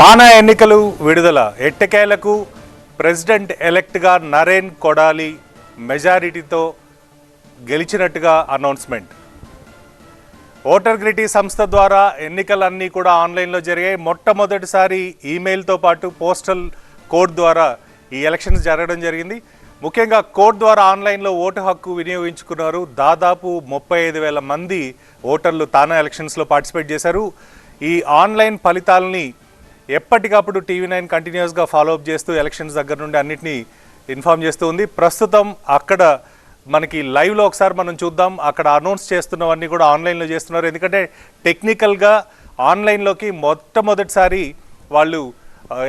తానా ఎన్నికలు విడుదల. ఎట్టకేలకు ప్రెసిడెంట్ ఎలెక్ట్గా నరేన్ కొడాలి మెజారిటీతో గెలిచినట్టుగా అనౌన్స్మెంట్. ఓటర్ గ్రిటీ సంస్థ ద్వారా ఎన్నికలన్నీ కూడా ఆన్లైన్లో జరిగాయి. మొట్టమొదటిసారి ఈమెయిల్తో పాటు పోస్టల్ కోడ్ ద్వారా ఈ ఎలక్షన్స్ జరగడం జరిగింది. ముఖ్యంగా కోడ్ ద్వారా ఆన్లైన్లో ఓటు హక్కు వినియోగించుకున్నారు. దాదాపు ముప్పై ఐదు వేల మంది ఓటర్లు తానా ఎలక్షన్స్లో పార్టిసిపేట్ చేశారు. ఈ ఆన్లైన్ ఫలితాలని ఎప్పటికప్పుడు టీవీ నైన్ కంటిన్యూస్గా ఫాలో అప్ చేస్తూ ఎలక్షన్స్ దగ్గర నుండి అన్నిటినీ ఇన్ఫామ్ చేస్తూ ఉంది. ప్రస్తుతం అక్కడ మనకి లైవ్లో ఒకసారి మనం చూద్దాం. అక్కడ అనౌన్స్ చేస్తున్నవన్నీ కూడా ఆన్లైన్లో చేస్తున్నారు. ఎందుకంటే టెక్నికల్గా ఆన్లైన్లోకి మొట్టమొదటిసారి వాళ్ళు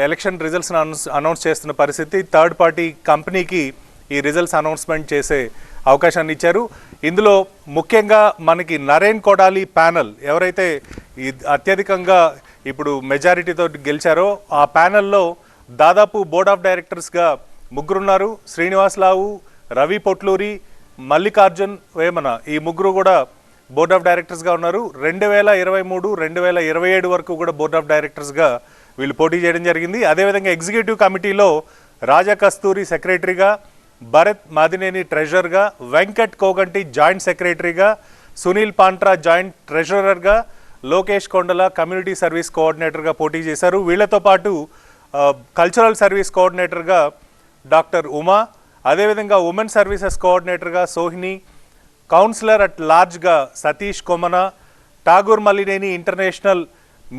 ఎలక్షన్ రిజల్ట్స్ని అనౌన్స్ అనౌన్స్ చేస్తున్న పరిస్థితి. థర్డ్ పార్టీ కంపెనీకి ఈ రిజల్ట్స్ అనౌన్స్మెంట్ చేసే అవకాశాన్ని ఇచ్చారు. ఇందులో ముఖ్యంగా మనకి నరేన్ కొడాలి ప్యానల్ ఎవరైతే ఈ అత్యధికంగా ఇప్పుడు మెజారిటీతో గెలిచారో ఆ ప్యానెల్లో దాదాపు బోర్డ్ ఆఫ్ డైరెక్టర్స్గా ముగ్గురున్నారు. శ్రీనివాసరావు రవి పొట్లూరి మల్లికార్జున్ వేమన. ఈ ముగ్గురు కూడా బోర్డ్ ఆఫ్ డైరెక్టర్స్గా ఉన్నారు. రెండు వేల ఇరవై మూడు రెండు వేల ఇరవై ఏడు వరకు కూడా బోర్డ్ ఆఫ్ డైరెక్టర్స్గా వీళ్ళు పోటీ చేయడం జరిగింది. అదేవిధంగా ఎగ్జిక్యూటివ్ కమిటీలో రాజా కస్తూరి సెక్రటరీగా భరత్ మాదినేని ట్రెజరర్గా వెంకట్ కోగంటి జాయింట్ సెక్రటరీగా సునీల్ పాంట్రా జాయింట్ ట్రెజరర్గా లోకేష్ కొండల కమ్యూనిటీ సర్వీస్ కోఆర్డినేటర్గా పోటీ చేశారు. వీళ్ళతో పాటు కల్చరల్ సర్వీస్ కోఆర్డినేటర్గా డాక్టర్ ఉమా అదేవిధంగా ఉమెన్ సర్వీసెస్ కోఆర్డినేటర్గా సోహిని కౌన్సిలర్ అట్ లార్జ్గా సతీష్ కొమన ఠాగూర్ మల్లినేని ఇంటర్నేషనల్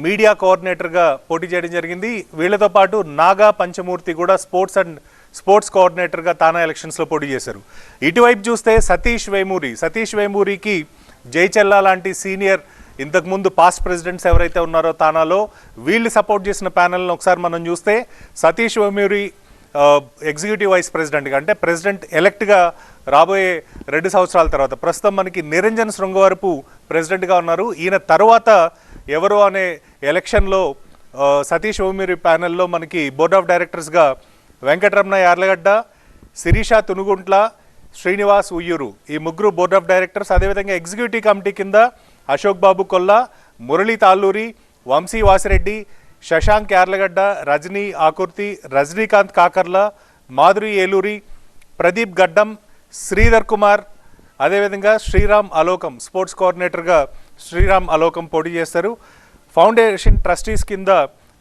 మీడియా కోఆర్డినేటర్గా పోటీ చేయడం జరిగింది. వీళ్ళతో పాటు నాగా పంచమూర్తి కూడా స్పోర్ట్స్ అండ్ స్పోర్ట్స్ కోఆర్డినేటర్గా తానా ఎలక్షన్స్లో పోటీ చేశారు. ఇటువైపు చూస్తే సతీష్ వేమూరి సతీష్ వేమూరికి జైచెల్లా లాంటి సీనియర్ ఇంతకుముందు పాస్ట్ ప్రెసిడెంట్స్ ఎవరైతే ఉన్నారో తానాలో వీళ్ళు సపోర్ట్ చేసిన ప్యానల్ని ఒకసారి మనం చూస్తే సతీష్ వేమూరి ఎగ్జిక్యూటివ్ వైస్ ప్రెసిడెంట్గా అంటే ప్రెసిడెంట్ ఎలెక్ట్గా రాబోయే రెండు సంవత్సరాల తర్వాత ప్రస్తుతం మనకి నిరంజన్ శృంగవరపు ప్రెసిడెంట్గా ఉన్నారు. ఈయన తర్వాత ఎవరు అనే ఎలక్షన్లో సతీష్ ఓమిరి ప్యానెల్లో మనకి బోర్డ్ ఆఫ్ డైరెక్టర్స్గా వెంకటరమణ యార్లగడ్డ శిరీష తునుగుంట్ల శ్రీనివాస్ ఉయ్యూరు ఈ ముగ్గురు బోర్డ్ ఆఫ్ డైరెక్టర్స్ అదేవిధంగా ఎగ్జిక్యూటివ్ కమిటీ కింద అశోక్ బాబు కొల్లా మురళీ తాళ్ళూరి వంశీ వాసిరెడ్డి శశాంక్ యార్లగడ్డ రజనీ ఆకుర్తి రజనీకాంత్ కాకర్ల మాధురి ఏలూరి ప్రదీప్ గడ్డం శ్రీధర్ కుమార్ అదేవిధంగా శ్రీరామ్ అలోకం స్పోర్ట్స్ కోఆర్డినేటర్గా శ్రీరామ్ అలోకం పోటీ చేస్తారు. ఫౌండేషన్ ట్రస్టీస్ కింద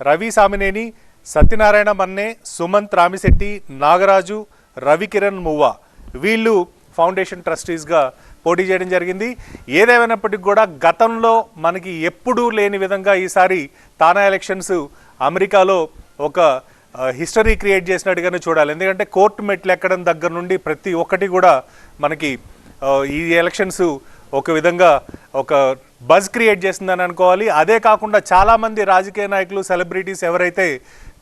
రవి సామినేని సత్యనారాయణ మన్నే సుమంత్ రామిశెట్టి నాగరాజు రవికిరణ్ మువ్వా. వీళ్ళు ఫౌండేషన్ ట్రస్టీస్గా పోటీ చేయడం జరిగింది. ఏదేమైనప్పటికీ కూడా గతంలో మనకి ఎప్పుడూ లేని విధంగా ఈసారి తానా ఎలక్షన్స్ అమెరికాలో ఒక హిస్టరీ క్రియేట్ చేసినట్టుగానే చూడాలి. ఎందుకంటే కోర్టు మెట్లు ఎక్కడం దగ్గర నుండి ప్రతి ఒక్కటి కూడా మనకి ఈ ఎలక్షన్స్ ఒక విధంగా ఒక బజ్ క్రియేట్ చేసిందని అనుకోవాలి. అదే కాకుండా చాలామంది రాజకీయ నాయకులు సెలబ్రిటీస్ ఎవరైతే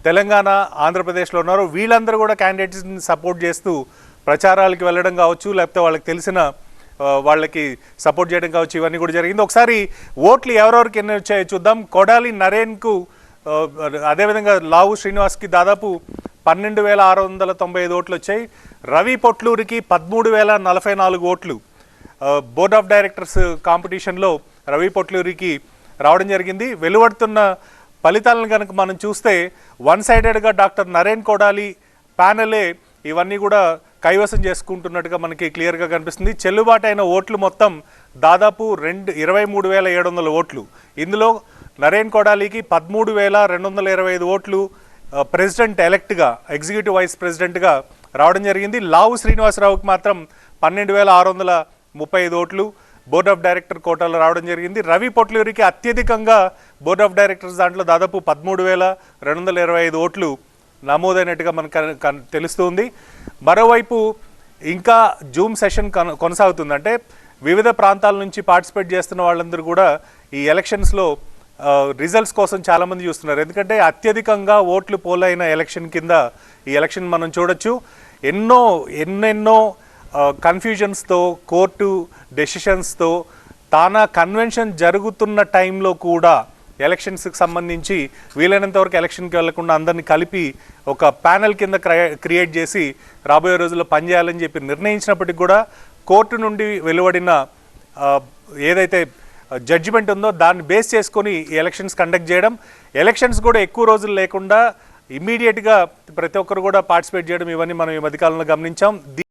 తెలంగాణ ఆంధ్రప్రదేశ్లో ఉన్నారో వీళ్ళందరూ కూడా క్యాండిడేట్స్ని సపోర్ట్ చేస్తూ ప్రచారాలకు వెళ్ళడం కావచ్చు లేకపోతే వాళ్ళకి తెలిసిన వాళ్ళకి సపోర్ట్ చేయడం కావచ్చు ఇవన్నీ కూడా జరిగింది. ఒకసారి ఓట్లు ఎవరెవరికి ఎన్ని వచ్చాయో చూద్దాం. కొడాలి నరేన్కు అదేవిధంగా లావు శ్రీనివాస్కి దాదాపు పన్నెండు వేల ఆరు వందల తొంభై ఐదు ఓట్లు వచ్చాయి. రవి పొట్లూరికి పదమూడు వేల నలభై నాలుగు ఓట్లు. బోర్డ్ ఆఫ్ డైరెక్టర్స్ కాంపిటీషన్లో రవి పొట్లూరికి రావడం జరిగింది. వెలువడుతున్న ఫలితాలను కనుక మనం చూస్తే వన్ సైడెడ్గా డాక్టర్ నరేన్ కొడాలి ప్యానలే ఇవన్నీ కూడా కైవసం చేసుకుంటున్నట్టుగా మనకి క్లియర్గా కనిపిస్తుంది. చెల్లుబాటు అయిన ఓట్లు మొత్తం దాదాపు రెండు ఇరవై మూడు వేల ఏడు వందల ఓట్లు. ఇందులో నరేన్ కొడాలికి పదమూడు వేల రెండు వందల ఇరవై ఐదు ఓట్లు ప్రెసిడెంట్ ఎలెక్ట్గా ఎగ్జిక్యూటివ్ వైస్ ప్రెసిడెంట్గా రావడం జరిగింది. లావు శ్రీనివాసరావుకి మాత్రం పన్నెండు వేల ఆరు వందల ముప్పై ఐదు ఓట్లు బోర్డ్ ఆఫ్ డైరెక్టర్ కోటాలో రావడం జరిగింది. రవి పొట్లూరికి అత్యధికంగా బోర్డ్ ఆఫ్ డైరెక్టర్స్ దాంట్లో దాదాపు పదమూడు వేల రెండు వందల ఇరవై ఐదు ఓట్లు నమోదైనట్టుగా మనకు తెలుస్తుంది. మరోవైపు ఇంకా జూమ్ సెషన్ కొనసాగుతుందంటే వివిధ ప్రాంతాల నుంచి పార్టిసిపేట్ చేస్తున్న వాళ్ళందరూ కూడా ఈ ఎలక్షన్స్లో రిజల్ట్స్ కోసం చాలామంది చూస్తున్నారు. ఎందుకంటే అత్యధికంగా ఓట్లు పోలైన ఎలక్షన్ కింద ఈ ఎలక్షన్ మనం చూడొచ్చు. ఎన్నో ఎన్నెన్నో కన్ఫ్యూజన్స్తో కోర్టు డెసిషన్స్తో తానా కన్వెన్షన్ జరుగుతున్న టైంలో కూడా ఎలక్షన్స్కి సంబంధించి వీలైనంత వరకు ఎలక్షన్కి వెళ్ళకుండా అందరినీ కలిపి ఒక ప్యానెల్ కింద క్రియేట్ చేసి రాబోయే రోజుల్లో పనిచేయాలని చెప్పి నిర్ణయించినప్పటికీ కూడా కోర్టు నుండి వెలువడిన ఏదైతే జడ్జిమెంట్ ఉందో దాన్ని బేస్ చేసుకొని ఈ ఎలక్షన్స్ కండక్ట్ చేయడం ఎలక్షన్స్ కూడా ఎక్కువ రోజులు లేకుండా ఇమ్మీడియట్గా ప్రతి ఒక్కరు కూడా పార్టిసిపేట్ చేయడం ఇవన్నీ మనం ఈ మధ్యకాలంలో గమనించాం.